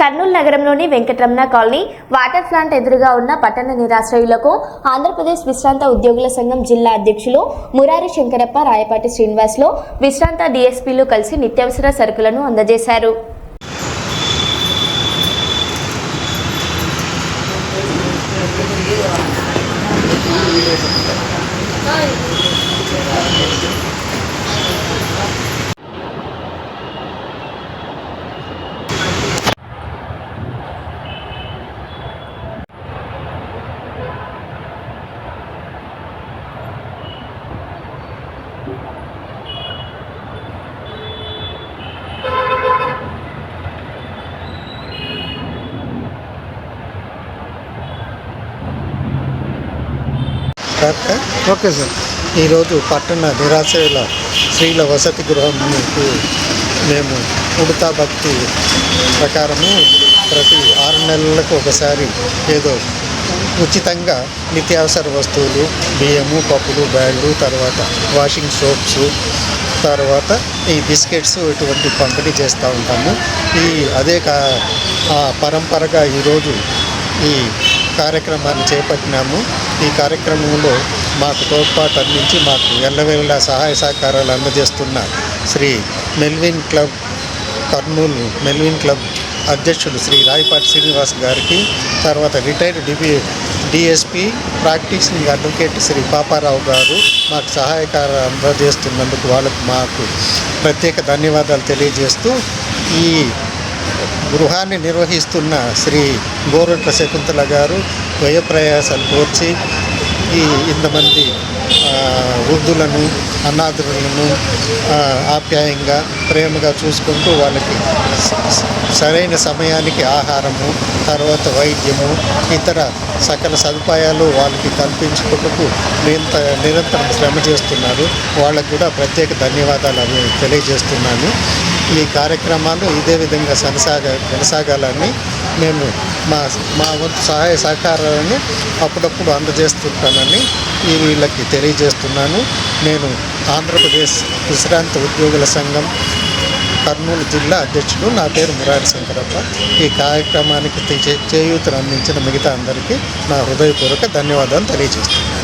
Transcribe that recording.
కర్నూలు నగరంలోని Venkataramana colony water plant ఎదురుగా ఉన్న పట్టణ నిరాశ్రయులకు ఆంధ్రప్రదేశ్ విశ్రాంత ఉద్యోగుల సంఘం జిల్లా అధ్యక్షులు మురారి శంకరప్ప రాయపాటి శ్రీనివాస్లో విశ్రాంత డీఎస్పీలు కలిసి నిత్యావసర సరుకులను అందజేశారు. Correct okay sir. ఈరోజు పట్టణ నిరాశ్రయుల స్త్రీల వసతి గృహంకు మేము ఉడతా భక్తి ప్రకారము ప్రతి ఆరు నెలలకు ఒకసారి ఏదో ఉచితంగా నిత్యావసర వస్తువులు బియ్యము పప్పులు బ్యాళ్ళు తర్వాత వాషింగ్ సోప్స్ తర్వాత ఈ బిస్కెట్స్ ఇటువంటి పంపిణీ చేస్తూ ఉంటాము. ఈ అదే కా పరంపరగా ఈరోజు ఈ కార్యక్రమాన్ని చేపట్టినాము. ఈ కార్యక్రమంలో మాకు తోడ్పాటు అందించి మాకు ఎల్లవేళ సహాయ సహకారాలు అందజేస్తున్న Shri Melvin club Kurnool Melvin club అధ్యక్షుడు శ్రీ రాయపాటి శ్రీనివాస్ గారికి తర్వాత retired DB DSP practising advocate Shri Paparao garu మాకు సహాయకార అందజేస్తున్నందుకు వాళ్ళకు మాకు ప్రత్యేక ధన్యవాదాలు తెలియజేస్తూ ఈ గృహాన్ని నిర్వహిస్తున్న శ్రీ గోరట్ల శకుంతల గారు వ్యయప్రయాసాలు కోర్చి ఈ ఇంతమంది వృద్ధులను అనాథులను ఆప్యాయంగా ప్రేమగా చూసుకుంటూ వాళ్ళకి సరైన సమయానికి ఆహారము తర్వాత వైద్యము ఇతర సకల సదుపాయాలు వాళ్ళకి కల్పించుకుంటూ నిరంత నిరంతరం శ్రమ చేస్తున్నారు. వాళ్ళకు కూడా ప్రత్యేక ధన్యవాదాలు అవి తెలియజేస్తున్నాను. ఈ కార్యక్రమాలు ఇదే విధంగా కొనసాగ కొనసాగాలని మేము మా మా వంతు సహాయ సహకారాలను అప్పుడప్పుడు అందజేస్తుంటానని ఈ వీళ్ళకి తెలియజేస్తున్నాను. నేను ఆంధ్రప్రదేశ్ విశ్రాంత ఉద్యోగుల సంఘం కర్నూలు జిల్లా అధ్యక్షుడు. నా పేరు మురారి శంకరప్ప. ఈ కార్యక్రమానికి చేయూతను అందించిన మిగతా అందరికీ నా హృదయపూర్వక ధన్యవాదాలు తెలియజేస్తున్నాను.